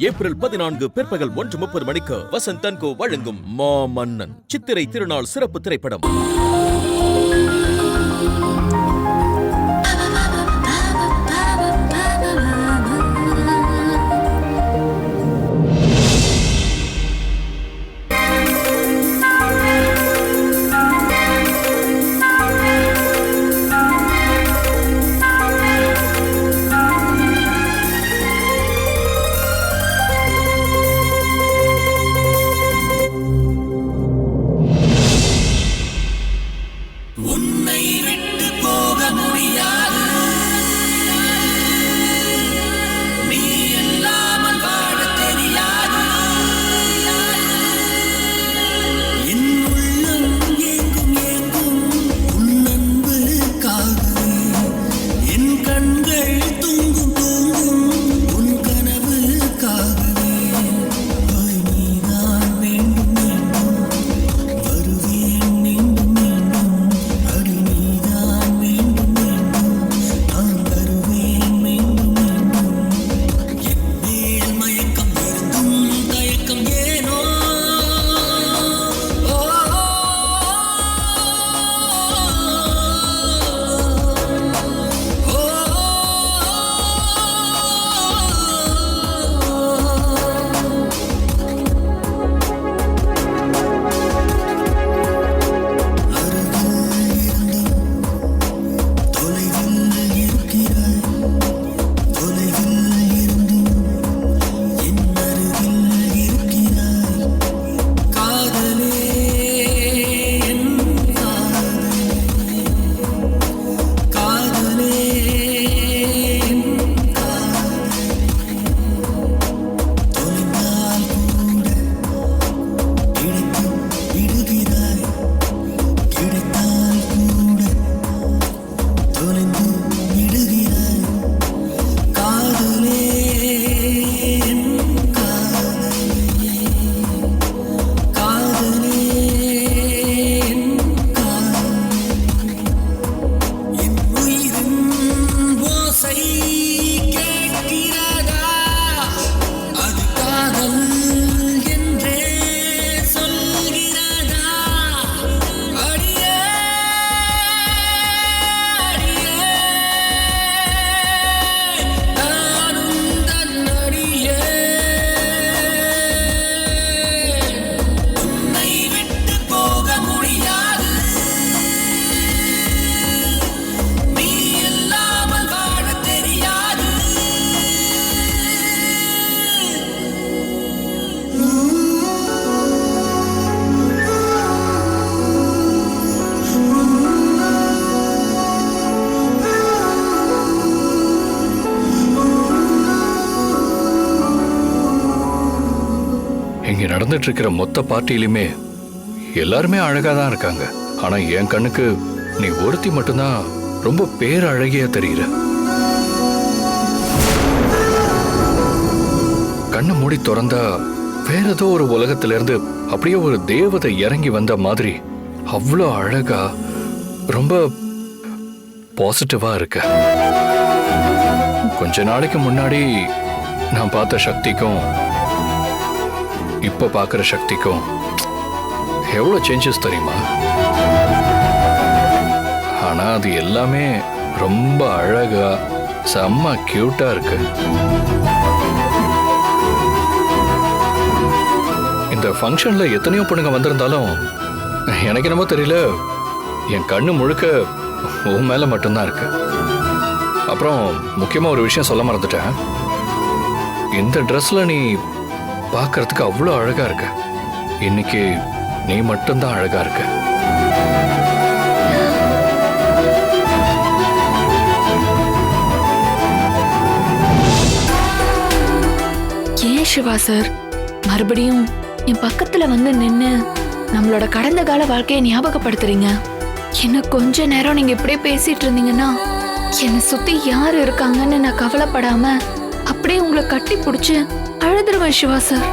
April பதினான்கு பிற்பகல் ஒன்று முப்பது மணிக்கு வசந்த் தன்கோ வழங்கும் மாமன்னன். சித்திரை திருநாள் சிறப்பு திரைப்படம். நடந்துட்டு இருக்கிற மொத்த பார்ட்டியிலுமே எல்லாருமே அழகா தான் இருக்காங்க. ஆனா என் கண்ணுக்கு நீ ஒருத்தி மட்டும்தான் ரொம்ப பேரழகியா தெரியுற. கண்ணை மூடி திறந்தா வேற ஏதோ ஒரு உலகத்துல இருந்து அப்படியே ஒரு தேவதை இறங்கி வந்த மாதிரி அவ்வளோ அழகா ரொம்ப பாசிட்டிவா இருக்க. கொஞ்ச நாளைக்கு முன்னாடி நான் பார்த்த சக்திக்கும் இப்ப பார்க்குற சக்திக்கும் எவ்வளோ சேஞ்சஸ் தெரியுமா? ஆனா அது எல்லாமே ரொம்ப அழகா செம்ம கியூட்டா இருக்கு. இந்த ஃபங்க்ஷனில் எத்தனையோ பொண்ணுங்க வந்திருந்தாலும் எனக்கு என்னமோ தெரியல என் கண்ணு முழுக்க உன் மேல மட்டும்தான் இருக்கு. அப்புறம் முக்கியமா ஒரு விஷயம் சொல்ல மறந்துட்டேன். இந்த ட்ரெஸ்ஸில் நீ பார்க்கறதுக்கு அவ்வளோ அழகா இருக்க. இன்னைக்கு நீ மட்டும்தான் அழகா இருக்க. ஏன் சிவா சார்? மறுபடியும் என் பக்கத்துல வந்து நின்னு நம்மளோட கடந்த கால வாழ்க்கையை ஞாபகப்படுத்துறீங்க. என்ன கொஞ்ச நேரம் நீங்க இப்படியே பேசிட்டு இருந்தீங்கன்னா என்னை சுத்தி யார் இருக்காங்கன்னு நான் கவலைப்படாம அப்படியே உங்களை கட்டி பிடிச்சு அழுதுருவேன் சிவா சார்